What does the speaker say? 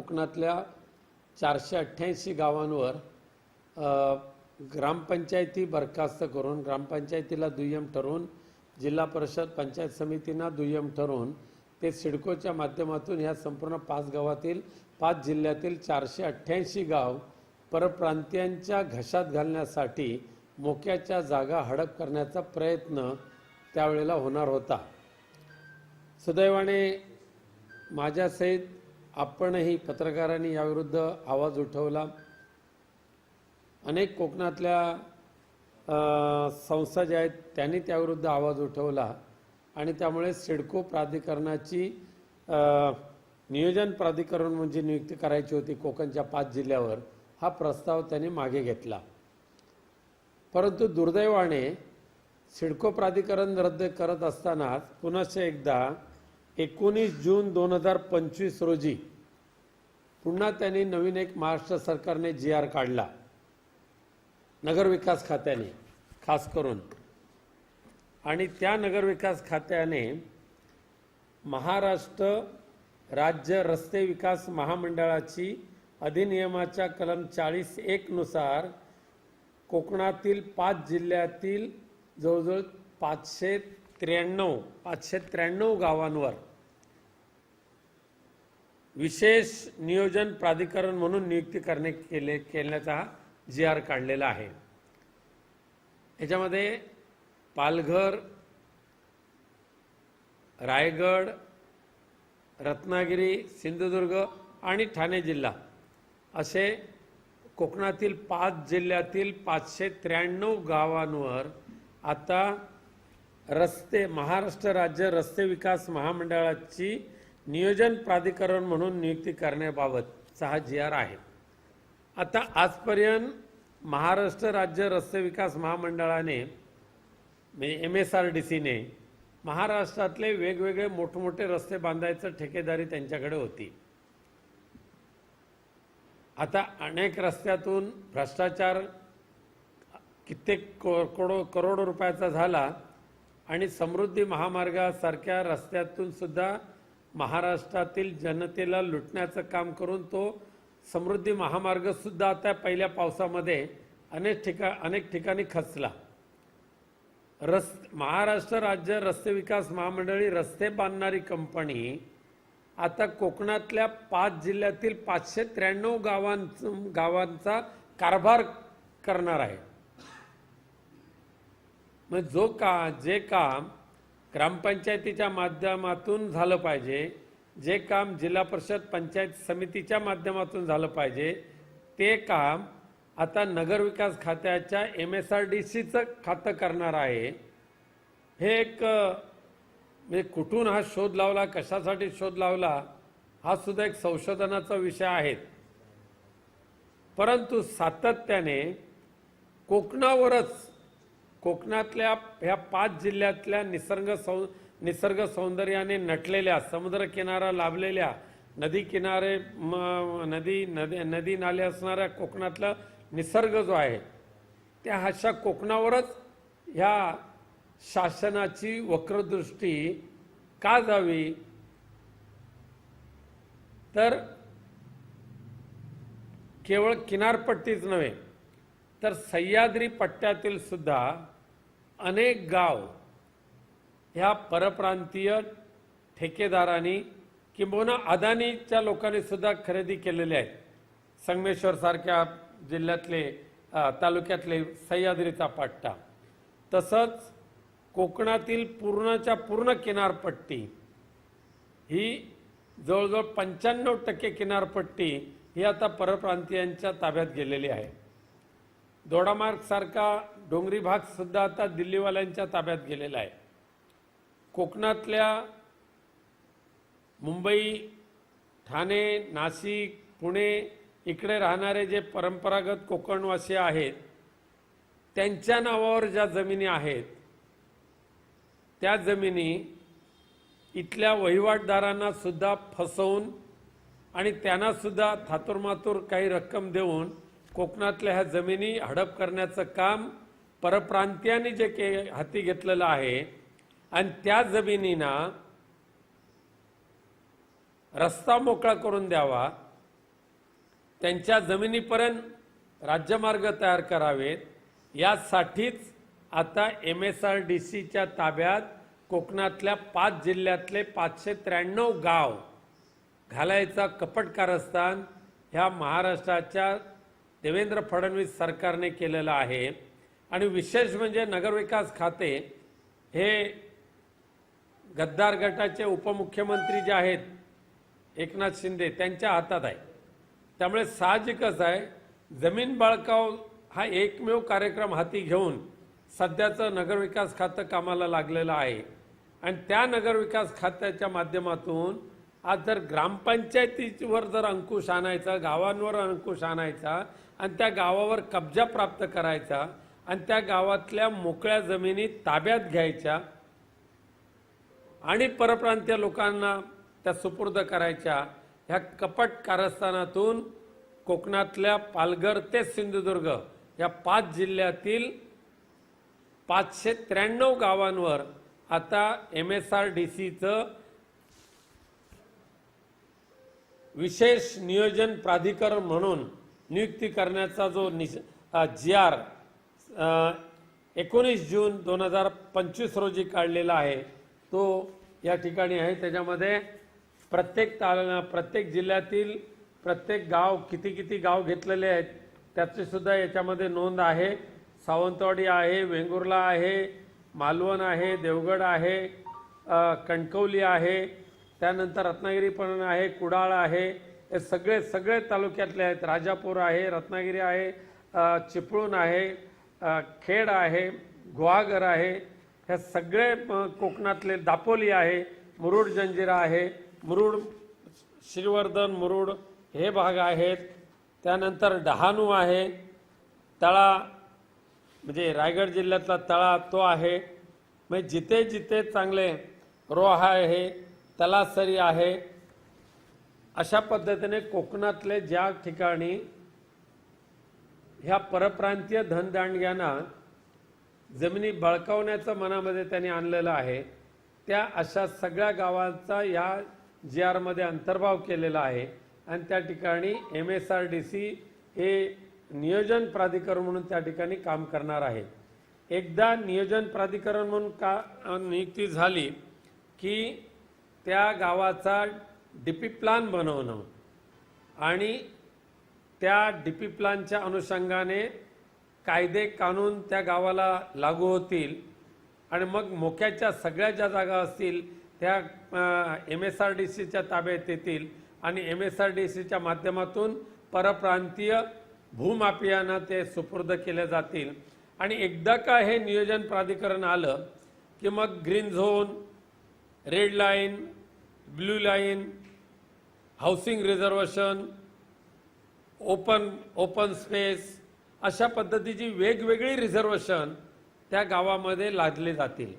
कोकणातल्या चारशे अठ्ठ्याऐंशी गावांवर ग्रामपंचायती बरखास्त करून ग्रामपंचायतीला दुय्यम ठरवून जिल्हा परिषद पंचायत समितींना दुय्यम ठरवून ते सिडकोच्या माध्यमातून ह्या संपूर्ण पाच गावातील पाच जिल्ह्यातील चारशे अठ्ठ्याऐंशी गाव परप्रांतीयांच्या घशात घालण्यासाठी मोक्याच्या जागा हडप करण्याचा प्रयत्न त्यावेळेला होणार होता. सुदैवाने माझ्यासहित आपणही पत्रकारांनी याविरुद्ध आवाज उठवला. अनेक कोकणातल्या संस्था ज्या आहेत त्यांनी त्याविरुद्ध आवाज उठवला. आणि त्यामुळे सिडको प्राधिकरणाची नियोजन प्राधिकरण म्हणजे नियुक्ती करायची होती कोकणच्या पाच जिल्ह्यावर हा प्रस्ताव त्यांनी मागे घेतला. परंतु दुर्दैवाने सिडको प्राधिकरण रद्द करत असतानाच पुनश्च एकदा एकोणीस जून दोन हजार पंचवीस रोजी पुन्हा त्यांनी नवीन एक महाराष्ट्र सरकारने जी आर काढला. नगरविकास खात्याने खास करून. आणि त्या नगरविकास खात्याने महाराष्ट्र राज्य रस्ते विकास महामंडळाची अधिनियमाच्या कलम चाळीस एकनुसार कोकणातील पाच जिल्ह्यातील जवळजवळ पाचशे त्र्याण्णव पाचशे त्र्याण्णव गावांवर विशेष नियोजन प्राधिकरण म्हणून नियुक्ती करणे केले केल्याचा हा जी आर काढलेला आहे. याच्यामध्ये पालघर रायगड रत्नागिरी सिंधुदुर्ग आणि ठाणे जिल्हा असे कोकणातील पाच जिल्ह्यातील पाचशे त्र्याण्णव गावांवर आता रस्ते महाराष्ट्र राज्य रस्ते विकास महामंडळाची नियोजन प्राधिकरण म्हणून नियुक्ती करण्याबाबतचा हा जी आर आहे. आता आजपर्यंत महाराष्ट्र राज्य रस्ते विकास महामंडळाने म्हणजे एम एस आर डी सीने महाराष्ट्रातले वेगवेगळे मोठमोठे रस्ते बांधायचं ठेकेदारी त्यांच्याकडे होती. आता अनेक रस्त्यातून भ्रष्टाचार कित्येक को- करोडो करोडो रुपयाचा झाला. आणि समृद्धी महामार्गासारख्या रस्त्यातून सुद्धा महाराष्ट्रातील जनतेला लुटण्याचं काम करून तो समृद्धी महामार्गसुद्धा आता पहिल्या पावसामध्ये अनेक ठिका अनेक ठिकाणी खचला. रस् महाराष्ट्र राज्य रस्ते विकास महामंडळी रस्ते बांधणारी कंपनी आता कोकणातल्या पाच जिल्ह्यातील पाचशे त्र्याण्णव गावांच गावांचा कारभार करणार आहे. मग जो का जे काम ग्रामपंचायतीच्या माध्यमातून झालं पाहिजे जे काम जिल्हा परिषद पंचायत समितीच्या माध्यमातून झालं पाहिजे ते काम आता नगरविकास खात्याच्या एम एस आर डी सीचं खातं करणार आहे. हे एक म्हणजे कुठून हा शोध लावला कशासाठी शोध लावला हा सुद्धा एक संशोधनाचा विषय आहे. परंतु सातत्याने कोकणावरच कोकणातल्या ह्या पाच जिल्ह्यातल्या निसर्ग सौ निसर्ग सौंदर्याने नटलेल्या समुद्रकिनारा लाभलेल्या नदी किनारे म- नदी नदी नदी नाले असणाऱ्या कोकणातला निसर्ग जो आहे त्या अशा कोकणावरच ह्या शासनाची वक्रदृष्टी का जावी? तर केवळ किनारपट्टीच नव्हे तर सह्याद्री पट्ट्यातील सुद्धा अनेक गाव ह्या परप्रांतीय ठेकेदारांनी किंबहुना अदानीच्या लोकांनी सुद्धा खरेदी केलेले आहेत. संगमेश्वर सारख्या जिल्ह्यातले तालुक्यातले सह्याद्रीचा पट्टा. तसंच कोकणातील पूर्णच्या पूर्ण किनारपट्टी ही जवळजवळ पंच्याण्णव टक्के किनारपट्टी ही आता परप्रांतीयांच्या ताब्यात गेलेली आहे. दोडामार्ग सारखा डोंगरी भाग सुद्धा आता दिल्लीवाल्यांच्या ताब्यात गेलेला आहे. कोकणातल्या मुंबई ठाणे नाशिक पुणे इकडे राहणारे जे परंपरागत कोकणवासी आहेत त्यांच्या नावावर ज्या जमिनी आहेत त्या जमिनी इथल्या वहिवाटदारांना सुद्धा फसवून आणि त्यांनासुद्धा थातुरमातूर काही रक्कम देऊन कोकणातल्या ह्या जमिनी हडप करण्याचं काम परप्रांतीयांनी जे के हाती घेतलेलं आहे आणि त्या जमिनींना रस्ता मोकळा करून द्यावा. त्यांच्या जमिनीपर्यंत राज्यमार्ग तयार करावेत. यासाठीच आता एम एस आर डी सीच्या ताब्यात कोकणातल्या पाच जिल्ह्यातले पाचशे त्र्याण्णव गाव घालायचा कपट कारस्थान ह्या महाराष्ट्राच्या देवेंद्र फडणवीस सरकारने केलेलं आहे. आणि विशेष म्हणजे नगरविकास खाते हे गद्दार गटाचे उपमुख्यमंत्री जे आहेत एकनाथ शिंदे त्यांच्या हातात आहे. त्यामुळे साहजिकच आहे जमीन बाळकाव हा एकमेव कार्यक्रम हाती घेऊन सध्याचं नगरविकास खातं कामाला लागलेलं आहे. आणि त्या नगरविकास खात्याच्या माध्यमातून आज जर ग्रामपंचायतीवर जर अंकुश आणायचा गावांवर अंकुश आणायचा आणि त्या गावावर कब्जा प्राप्त करायचा आणि त्या गावातल्या मोकळ्या जमिनी ताब्यात घ्यायच्या आणि परप्रांतीय लोकांना त्या सुपूर्द करायच्या ह्या कपट कारस्थानातून कोकणातल्या पालघर ते सिंधुदुर्ग या पाच जिल्ह्यातील पाचशे त्र्याण्णव गावांवर आता एम एस आर डी सीचं विशेष नियोजन प्राधिकरण म्हणून नियुक्ती करण्याचा जो निश जी आर एकोणीस जून दोन हजार पंचवीस रोजी काढलेला आहे तो या ठिकाणी आहे. त्याच्यामध्ये प्रत्येक ताल प्रत्येक जिल्ह्यातील प्रत्येक गाव किती किती गाव घेतलेले आहेत त्याचीसुद्धा याच्यामध्ये नोंद आहे. सावंतवाडी आहे वेंगुर्ला आहे मालवण आहे देवगड आहे कणकवली आहे त्यानंतर रत्नागिरी पण आहे कुडाळ आहे हे सगळे सगळे तालुक्यातले आहेत. राजापूर आहे रत्नागिरी आहे चिपळूण आहे खेड आहे गुहागर आहे. ह्या सगळे कोकणातले दापोली आहे मुरुड जंजिरा आहे मुरुड श्रीवर्धन मुरुड हे भाग आहेत. त्यानंतर डहाणू आहे तळा म्हणजे रायगड जिल्ह्यातला तळा तो आहे. म्हणजे जिथे जिथे चांगले रोहा आहे तलासरी आहे. अशा पद्धतीने कोकणातले ज्या ठिकाणी ह्या परप्रांतीय धनदांडग्यांना जमिनी बळकावण्याचं मनामध्ये त्यांनी आणलेलं आहे त्या अशा सगळ्या गावांचा या जी आरमध्ये अंतर्भाव केलेला आहे आणि त्या ठिकाणी M S R D C हे नियोजन प्राधिकरण म्हणून त्या ठिकाणी काम करणार आहे. एकदा नियोजन प्राधिकरण म्हणून का नियुक्ती झाली की त्या गावाचा डी पी प्लान बनवणं आणि त्या डी पी प्लानच्या अनुषंगाने कायदे कानून त्या गावाला लागू होतील आणि मग मोक्याच्या सगळ्या ज्या जागा असतील त्या एम एस आर डी सीच्या ताब्यात येतील आणि एम एस आर डी सीच्या माध्यमातून परप्रांतीय भूमाफियांना ते सुपूर्द केले जातील. आणि एकदा का हे नियोजन प्राधिकरण आलं की मग green zone red line blue line housing reservation open open space अशा पद्धतीची वेगवेगळी रिझर्वेशन त्या गावामध्ये लादले जातील.